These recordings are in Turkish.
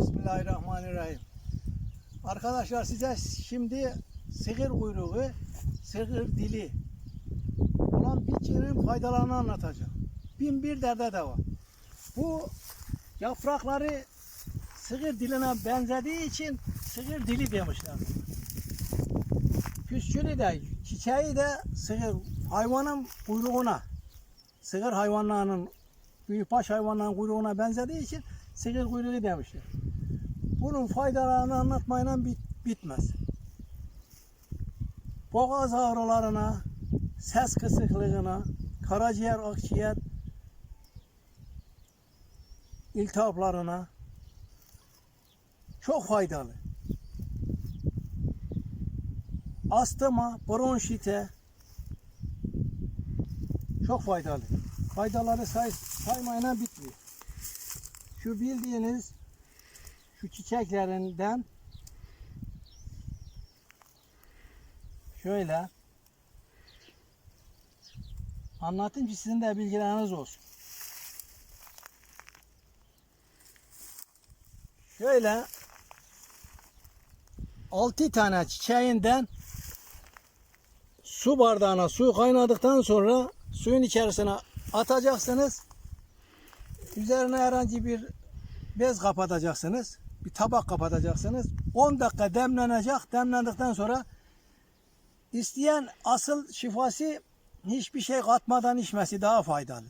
Bismillahirrahmanirrahim. Arkadaşlar size şimdi sığır kuyruğu, sığır dili olan bitkinin faydalarını anlatacağım. Bin bir derde de var. Bu yaprakları sığır diline benzediği için sığır dili demişler. Püskülü de, çiçeği de sığır hayvanın kuyruğuna, sığır hayvanlarının büyükbaş hayvanların kuyruğuna benzediği için sığır kuyruğu demişler. Bunun faydalarını anlatmayla bit, bitmez. Boğaz ağrılarına, ses kısıklığına, karaciğer, akciğer iltihaplarına çok faydalı. Astıma, bronşite çok faydalı. Faydaları say, saymayla bitmiyor. Şu bildiğiniz şu çiçeklerinden şöyle anlatayım ki sizin de bilgileriniz olsun. Şöyle 6 tane çiçeğinden su bardağına su kaynadıktan sonra suyun içerisine atacaksınız. Üzerine herhangi bir bez kapatacaksınız. Bir tabak kapatacaksınız. 10 dakika demlenecek. Demlendikten sonra isteyen asıl şifası hiçbir şey katmadan içmesi daha faydalı.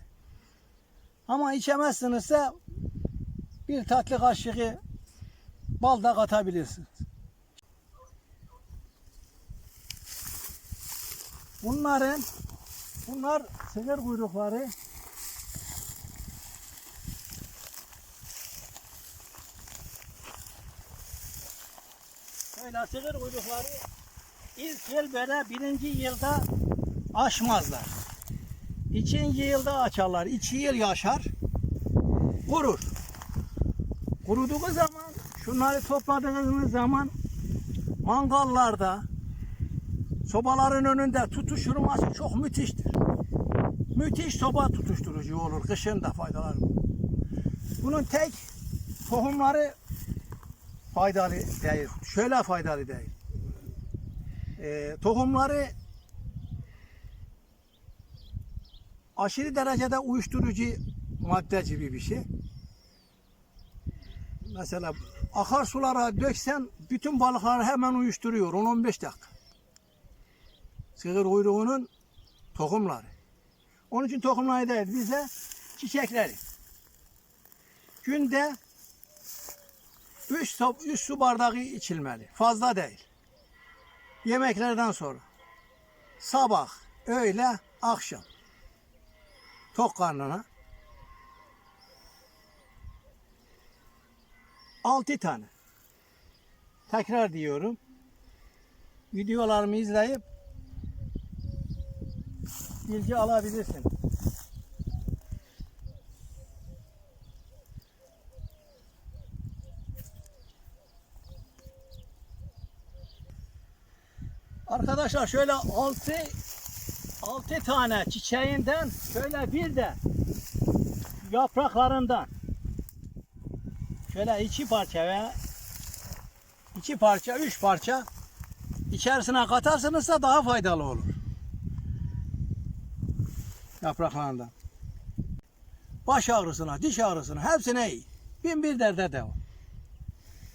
Ama içemezsinizse bir tatlı kaşığı bal da katabilirsiniz. Bunların bunlar sığır kuyrukları Böyle sığır kuyrukları ilk yıl böyle birinci yılda aşmazlar. İkinci yılda açarlar. İki yıl yaşar. Kurur. Kuruduğu zaman şunları topladığınız zaman mangallarda sobaların önünde tutuşturması çok müthiştir. Müthiş soba tutuşturucu olur. Kışın da faydalar. Bunun tek tohumları faydalı değil. Şöyle faydalı değil. Ee, tohumları aşırı derecede uyuşturucu madde gibi bir şey. Mesela akarsulara döksen bütün balıkları hemen uyuşturuyor 10-15 dakika. Sığır kuyruğunun tohumları. Onun için tohumları değil bize çiçekleri. Günde 3 su, üç su bardağı içilmeli. Fazla değil. Yemeklerden sonra. Sabah, öğle, akşam. Tok karnına. 6 tane. Tekrar diyorum. Videolarımı izleyip bilgi alabilirsin. Arkadaşlar şöyle 6 6 tane çiçeğinden şöyle bir de yapraklarından şöyle iki parça veya iki parça, üç parça içerisine katarsanız da daha faydalı olur. Yapraklarından. Baş ağrısına, diş ağrısına hepsine iyi. Bin bir derde de var.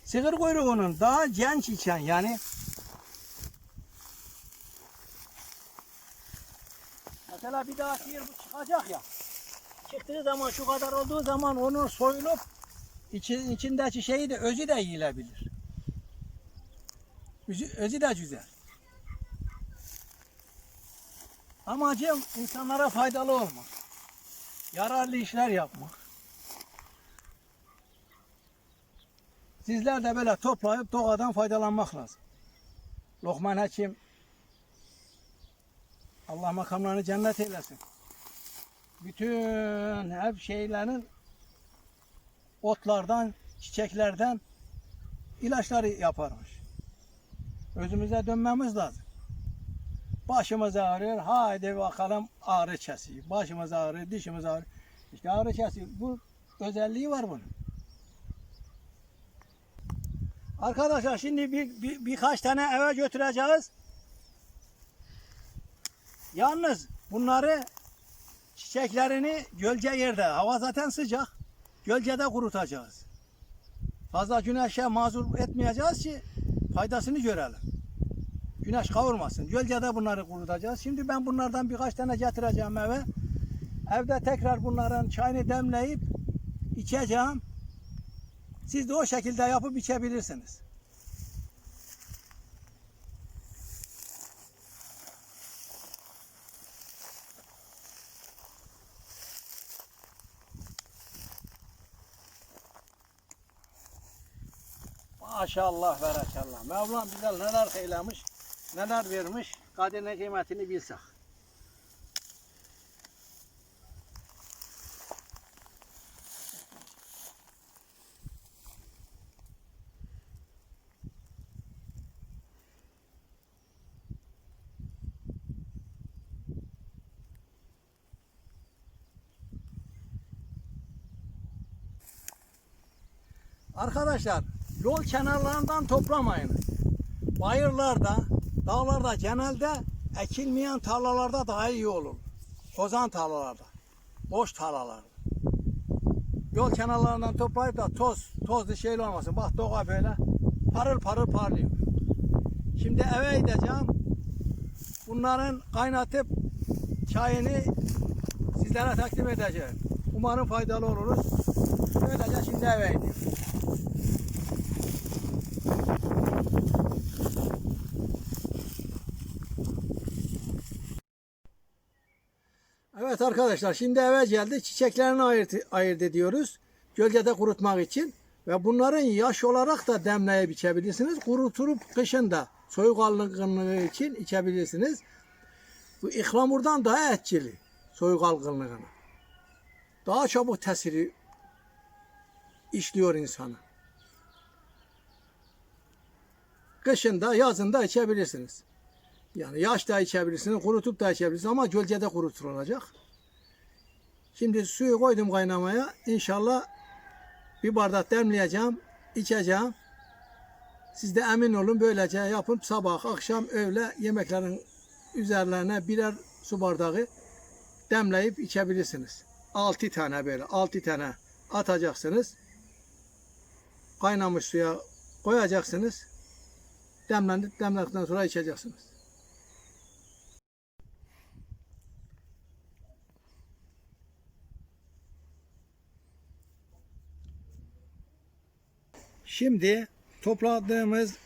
Sığır kuyruğunun daha genç içen yani Mesela bir daha sihir bu çıkacak ya. Çıktığı zaman şu kadar olduğu zaman onun soyulup için, içindeki şeyi de özü de yiyilebilir. Özü, özü de güzel. Amacım insanlara faydalı olmak. Yararlı işler yapmak. Sizler de böyle toplayıp doğadan faydalanmak lazım. Lokman Hakim Allah makamlarını cennet eylesin. Bütün hep şeylerin otlardan, çiçeklerden ilaçları yaparmış. Özümüze dönmemiz lazım. Başımız ağrıyor, haydi bakalım ağrı kesiyor. Başımız ağrıyor, dişimiz ağrıyor. İşte ağrı kesici bu özelliği var bunun. Arkadaşlar şimdi bir, bir, birkaç tane eve götüreceğiz. Yalnız bunları çiçeklerini gölge yerde, hava zaten sıcak, gölgede kurutacağız. Fazla güneşe mazur etmeyeceğiz ki faydasını görelim. Güneş kavurmasın. Gölgede bunları kurutacağız. Şimdi ben bunlardan birkaç tane getireceğim eve. Evde tekrar bunların çayını demleyip içeceğim. Siz de o şekilde yapıp içebilirsiniz. Maşallah ve. Mevlam bize neler eylemiş, neler vermiş. Kadirine kıymetini bilsek. Arkadaşlar yol kenarlarından toplamayın. Bayırlarda, dağlarda genelde ekilmeyen tarlalarda daha iyi olur. Kozan tarlalarda, boş tarlalarda. Yol kenarlarından toplayıp da toz, tozlu şeyler olmasın. Bak doğa böyle parıl parıl parlıyor. Şimdi eve gideceğim. Bunların kaynatıp çayını sizlere takdim edeceğim. Umarım faydalı oluruz. Böylece şimdi eve gidiyorum. Evet arkadaşlar şimdi eve geldi. Çiçeklerini ayırt, ayırt ediyoruz. Gölgede kurutmak için. Ve bunların yaş olarak da demleyip içebilirsiniz. Kuruturup kışın da soğuk algınlığı için içebilirsiniz. Bu ihlamurdan daha etkili soğuk algınlığına. Daha çabuk tesiri işliyor insanı. Kışın da yazın da içebilirsiniz. Yani yaş da içebilirsiniz, kurutup da içebilirsiniz ama gölgede kurutulacak. Şimdi suyu koydum kaynamaya. İnşallah bir bardak demleyeceğim, içeceğim. Siz de emin olun böylece yapıp sabah, akşam, öğle yemeklerin üzerlerine birer su bardağı demleyip içebilirsiniz. 6 tane böyle, 6 tane atacaksınız. Kaynamış suya koyacaksınız. Demlendi, demlendikten sonra içeceksiniz. Şimdi topladığımız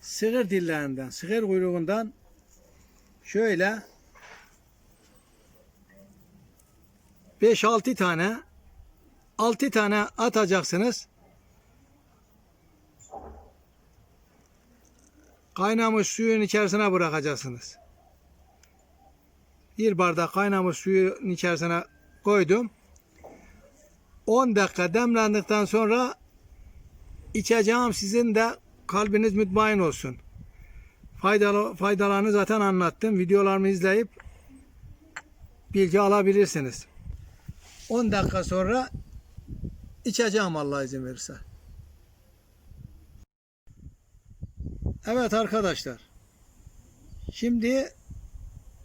sığır dillerinden, sığır kuyruğundan şöyle 5-6 tane 6 tane atacaksınız. Kaynamış suyun içerisine bırakacaksınız. Bir bardak kaynamış suyun içerisine koydum. 10 dakika demlendikten sonra içeceğim sizin de kalbiniz mutmain olsun. Faydalı, faydalarını zaten anlattım. Videolarımı izleyip bilgi alabilirsiniz. 10 dakika sonra içeceğim Allah izin verirse. Evet arkadaşlar. Şimdi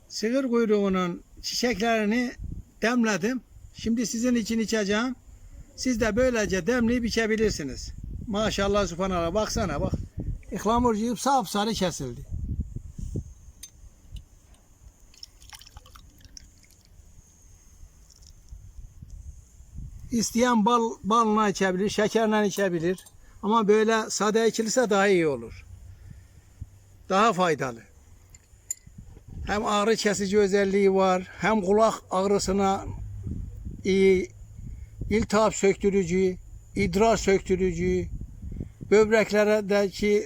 sığır kuyruğunun çiçeklerini demledim. Şimdi sizin için içeceğim. Siz de böylece demleyip içebilirsiniz. Maşallah subhanallah baksana bak. İhlamurcuyup sapsarı kesildi. İsteyen bal, balla içebilir, şekerle içebilir. Ama böyle sade içilirse daha iyi olur. Daha faydalı. Hem ağrı kesici özelliği var, hem kulak ağrısına iyi, iltihap söktürücü, idrar söktürücü, böbreklerdeki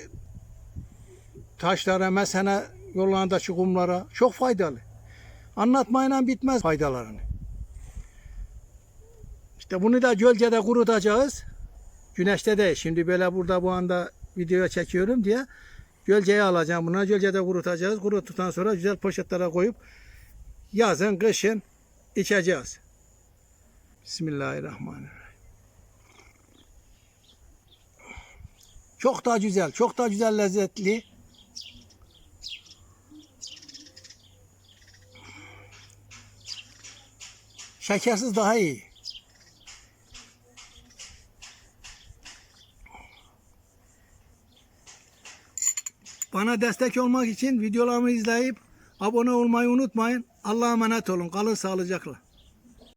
taşlara, mesene yollarındaki kumlara çok faydalı. Anlatmayla bitmez faydalarını. İşte bunu da gölgede kurutacağız. Güneşte değil. Şimdi böyle burada bu anda video çekiyorum diye gölgeye alacağım. Buna gölgede kurutacağız. Kuruttuktan sonra güzel poşetlere koyup yazın, kışın içeceğiz. Bismillahirrahmanirrahim. Çok da güzel, çok da güzel lezzetli. Şekersiz daha iyi. Bana destek olmak için videolarımı izleyip abone olmayı unutmayın. Allah'a emanet olun. Kalın sağlıcakla.